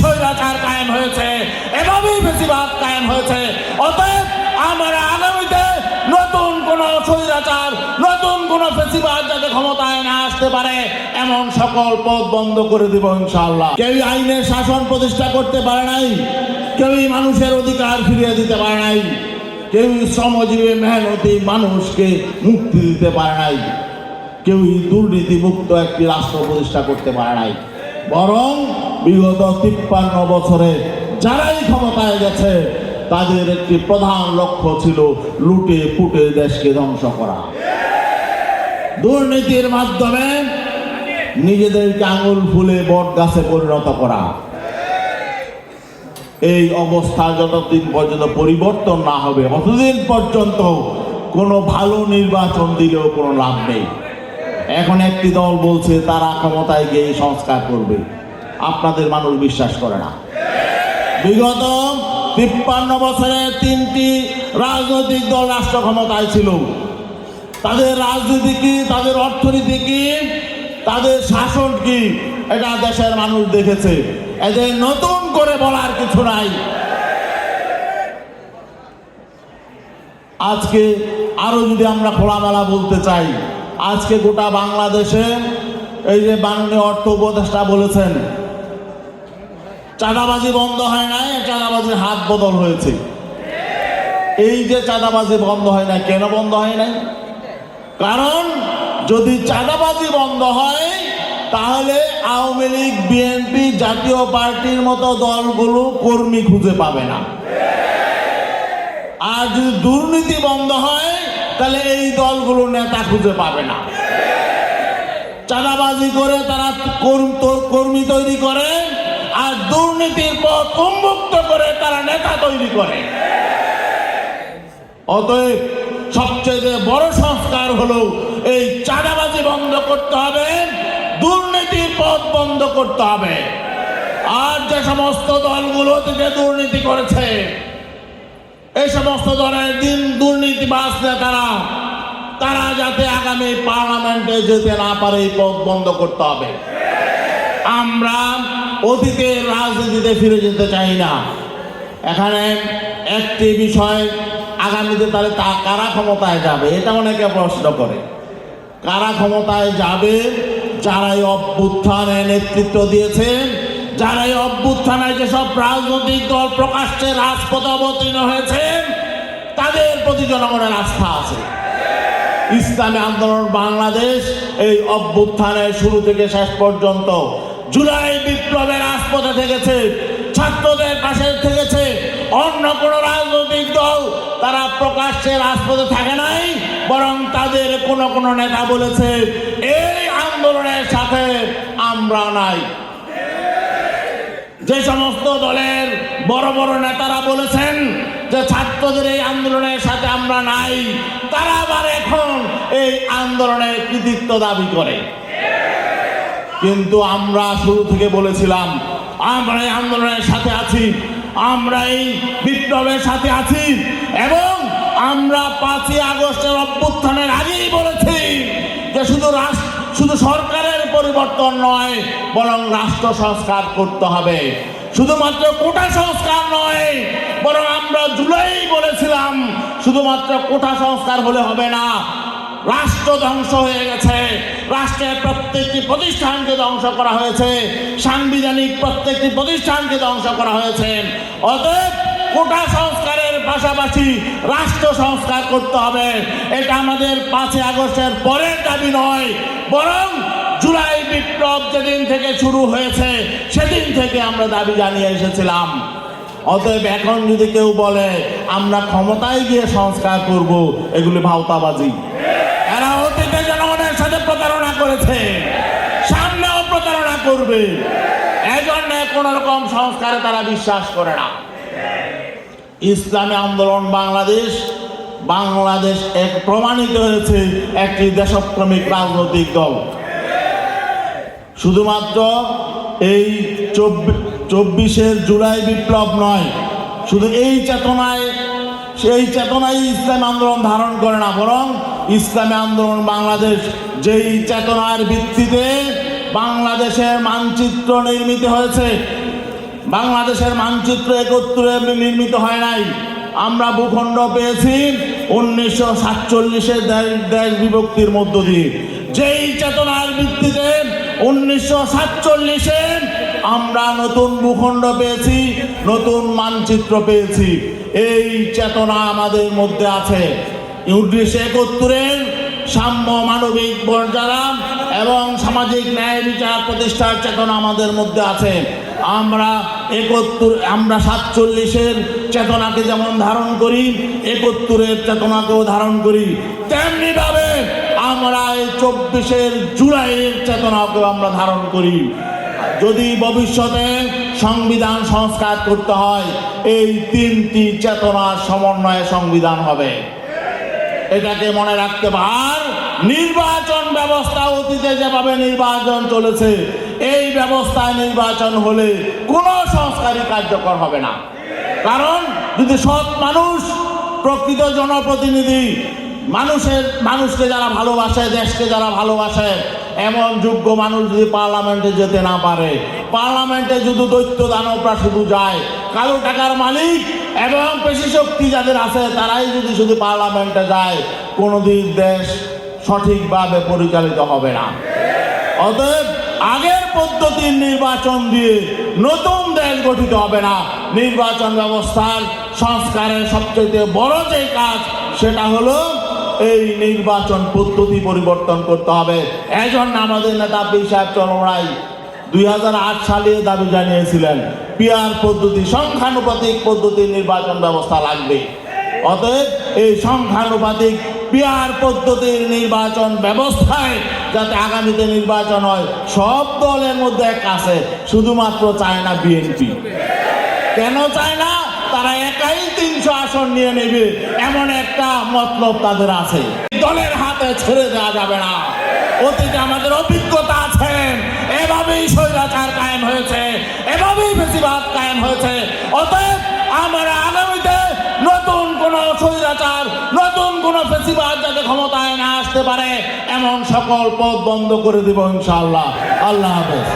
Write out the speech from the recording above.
স্বৈরাচার কায়েম হয়েছে, এভাবেই বেশিরভাগ কায়েম হয়েছে। অতএব আমরা আগামীতে নতুন কোন স্বৈরাচার, নতুন কোন ফেসিবাদ যাতে ক্ষমতায় না আসতে পারে, এমন সকল পথ বন্ধ করে দিব ইনশাল্লাহ কেউ আইনের শাসন প্রতিষ্ঠা করতে পারে নাই, কেউই মানুষের অধিকার ফিরিয়ে দিতে পারে নাই কেউ শ্রমজীবী মেহনতি মানুষকে মুক্তি দিতে পারে নাই, কেউই দুর্নীতিমুক্ত একটি রাষ্ট্র প্রতিষ্ঠা করতে পারে নাই। বরং বিগত তিপ্পান্ন বছরে যারাই ক্ষমতায় গেছে, তাদের একটি প্রধান লক্ষ্য ছিল লুটে পুটে দেশকে ধ্বংস করা। দুর্নীতির মাধ্যমে নিজেদেরকে আঙুল ফুলে বট গাছে পরিণত করা। এই অবস্থা যতদিন পর্যন্ত পরিবর্তন না হবে, অতদিন পর্যন্ত কোনো ভালো নির্বাচন দিলেও কোনো লাভ নেই। এখন একটি দল বলছে তারা ক্ষমতায় গিয়ে সংস্কার করবে। আপনাদের মানুষ বিশ্বাস করে না। বিগত তিপ্পান্ন বছরে তিনটি রাজনৈতিক দল রাষ্ট্র ক্ষমতায় ছিল। তাদের রাজনীতি কি, তাদের অর্থনীতি কি, তাদের শাসন কি, এটা দেশের মানুষ দেখেছে। এদের নতুন করে বলার কিছু নাই। আজকে আরও যদি আমরা খোলামেলা বলতে চাই আজকে গোটা বাংলাদেশে এই যে বাংলা অর্থ উপদেষ্টা বলেছেন, চাঁদাবাজি বন্ধ হয় নাই, চাঁদাবাজির হাত বদল হয়েছে। এই যে চাঁদাবাজি বন্ধ হয় না কেন বন্ধ হয় নাই? কারণ যদি চাঁদাবাজি বন্ধ হয়, তাহলে আওয়ামী লীগ, বিএনপি জাতীয় পার্টির মতো দলগুলো কর্মী খুঁজে পাবে না। আর যদি দুর্নীতি বন্ধ হয় তাহলে এই দলগুলো নেতা খুঁজে পাবে না। চাঁদাবাজি করে তারা কর্মী তৈরি করে, আর দুর্নীতির পথ উন্মুক্ত করে তারা নেতা তৈরি করে। অতএব সবচেয়ে বড় সংস্কার হলো এই চাঁদাবাজি বন্ধ করতে হবে, দুর্নীতির পথ বন্ধ করতে হবে। আর যে সমস্ত দলগুলো থেকে দুর্নীতি করেছে, এই সমস্ত দলের দিন দুর্নীতিবাস নেতারা তারা যাতে আগামী পার্লামেন্টে যেতে না পারে, এই পথ বন্ধ করতে হবে। আমরা অতীতের রাজনীতিতে ফিরে যেতে চাই না। এখানে একটি বিষয় আগামীতে তাহলে তা কারা ক্ষমতায় যাবে, এটা অনেকে প্রশ্ন করে। কারা ক্ষমতায় যাবে? যারাই অভ্যুত্থানে নেতৃত্ব দিয়েছেন যারাই অভ্যুত্থানে যেসব রাজনৈতিক দল প্রকাশ্যে রাজপথে অবতীর্ণ হয়েছেন তাদের প্রতি জনগণের আস্থা আছে। ইসলামী আন্দোলন বাংলাদেশ এই অভ্যুত্থানের শুরু থেকে শেষ পর্যন্ত জুলাই বিপ্লবের রাজপথে থেকেছে, ছাত্রদের পাশে থেকেছে, অন্য কোনো রাজনৈতিক দল তারা প্রকাশ্যে রাজপথে থাকে নাই, বরং তাদের কোনো কোনো নেতা বলেছে, এই আন্দোলনের সাথে আমরা নাই। যে সমস্ত দলের বড় বড় নেতারা বলেছেন যে ছাত্রদের এই আন্দোলনের সাথে আমরা নাই, তারা আবার এখন এই আন্দোলনের কৃতিত্ব দাবি করে। কিন্তু আমরা শুরু থেকে বলেছিলাম, আমরা এই আন্দোলনের সাথে আছি, আমরা এই বিপ্লবের সাথে আছি এবং আমরা পাঁচই আগস্টের অভ্যুত্থানের আগেই বলেছি যে শুধু রাষ্ট্র শুধু সরকারের পরিবর্তন নয়, বরং রাষ্ট্র সংস্কার করতে হবে। শুধুমাত্র কোটা সংস্কার নয়, বরং আমরা জুলাই বলেছিলাম, শুধুমাত্র কোটা সংস্কার হলে হবে না। রাষ্ট্র ধ্বংস হয়ে গেছে। রাষ্ট্রের প্রত্যেকটি প্রতিষ্ঠানকে ধ্বংস করা হয়েছে। সাংবিধানিক প্রত্যেকটি প্রতিষ্ঠানকে ধ্বংস করা হয়েছে। অতএব কোটা সংস্কারের পাশাপাশি রাষ্ট্র সংস্কার করতে হবে। এটা আমাদের পাঁচই আগস্টের পরের দাবি নয়, বরং জুলাই বিপ্লব যেদিন থেকে শুরু হয়েছে, সেদিন থেকে আমরা দাবি জানিয়ে এসেছিলাম। অতএব এখন যদি কেউ বলে, আমরা ক্ষমতায় গিয়ে সংস্কার করব এগুলি ভাওতাবাজি। এরা অতীতে জনগণের সাথে প্রতারণা করেছে, সামনেও প্রতারণা করবে। এজন্য কোন রকম সংস্কারে তারা বিশ্বাস করে না। ইসলামী আন্দোলন বাংলাদেশ বাংলাদেশ এক প্রমাণিত হয়েছে একটি দেশপ্রেমিক রাজনৈতিক দল। শুধুমাত্র এই চব্বিশের জুলাই বিপ্লব নয়, শুধু এই চেতনায় সেই চেতনাই ইসলাম আন্দোলন ধারণ করে না, বরং ইসলামী আন্দোলন বাংলাদেশ যেই চেতনার ভিত্তিতে বাংলাদেশের মানচিত্র নির্মিত হয়েছে বাংলাদেশের মানচিত্র একত্রে নির্মিত হয় নাই। আমরা ভূখণ্ড পেয়েছি উনিশশো সাতচল্লিশের দেশ বিভক্তির মধ্য দিয়ে। যেই চেতনার ভিত্তিতে উনিশশো সাতচল্লিশে আমরা নতুন ভূখণ্ড পেয়েছি, নতুন মানচিত্র পেয়েছি। এই চেতনা আমাদের মধ্যে আছে। উনিশশো একাত্তরের সাম্য মানবিক মর্যাদা এবং সামাজিক ন্যায় বিচার প্রতিষ্ঠার চেতনা আমাদের মধ্যে আছে। আমরা একত্তর, আমরা সাতচল্লিশের চেতনাকে যেমন ধারণ করি, একত্তরের চেতনাকেও ধারণ করি, তেমনিভাবে আমরা এই চব্বিশের জুলাইয়ের চেতনাকেও আমরা ধারণ করি। যদি ভবিষ্যতে সংবিধান সংস্কার করতে হয়, এই তিনটি চেতনার সমন্বয়ে সংবিধান হবে। এটাকে মনে রাখতে পার, নির্বাচন ব্যবস্থা অতীতে যেভাবে নির্বাচন চলেছে এই ব্যবস্থায় নির্বাচন হলে কোনো সংস্কারই কার্যকর হবে না। কারণ যদি সৎ মানুষ, প্রকৃত জনপ্রতিনিধি, মানুষের, মানুষকে যারা ভালোবাসে, দেশকে যারা ভালোবাসে, এমন যোগ্য মানুষ যদি পার্লামেন্টে যেতে না পারে, পার্লামেন্টে যদি দৈত্য দানবরা শুধু যায় কালো টাকার মালিক এবং পেশি শক্তি যাদের আছে, তারাই যদি শুধু পার্লামেন্টে যায়, কোনোদিন দেশ সঠিকভাবে পরিচালিত হবে না। অতএব আগের পদ্ধতির নির্বাচন দিয়ে নতুন দেশ গঠিত হবে না। নির্বাচন ব্যবস্থার সংস্কারের সবচেয়ে বড় যে কাজ, সেটা হলো এই নির্বাচন পদ্ধতি পরিবর্তন করতে হবে। এজন্য আমাদের নেতা পীর সাহেব চরম রায় দুই সালে দাবি জানিয়েছিলেন পিয়ার পদ্ধতি, সংখ্যানুপাতিক পদ্ধতির নির্বাচন ব্যবস্থা লাগবে। অতএব এই সংখ্যানুপাতিক পিয়ার পদ্ধতির নির্বাচন ব্যবস্থায় যাতে আগামীতে নির্বাচন হয়, সব দলের মধ্যে এক আছে, শুধুমাত্র চায় না বিএনপি। কেন চায় না তারা একাই তিনশো আসন নিয়ে নেবে, এমন একটা মতলব তাদের আছে। দলের হাতে ছেড়ে দেওয়া যাবে না। অতীতে আমাদের অভিজ্ঞতা আছে, এভাবেই স্বৈরাচার কায়েম হয়েছে, এভাবেই বেশিরভাগ কায়েম হয়েছে। অতএব আমরা আগামীতে নতুন কোন স্বৈরাচার কোন ফেসিবাদ যাতে ক্ষমতায় না আসতে পারে, এমন সকল পথ বন্ধ করে দিব ইনশাল্লাহ আল্লাহ হাফেজ।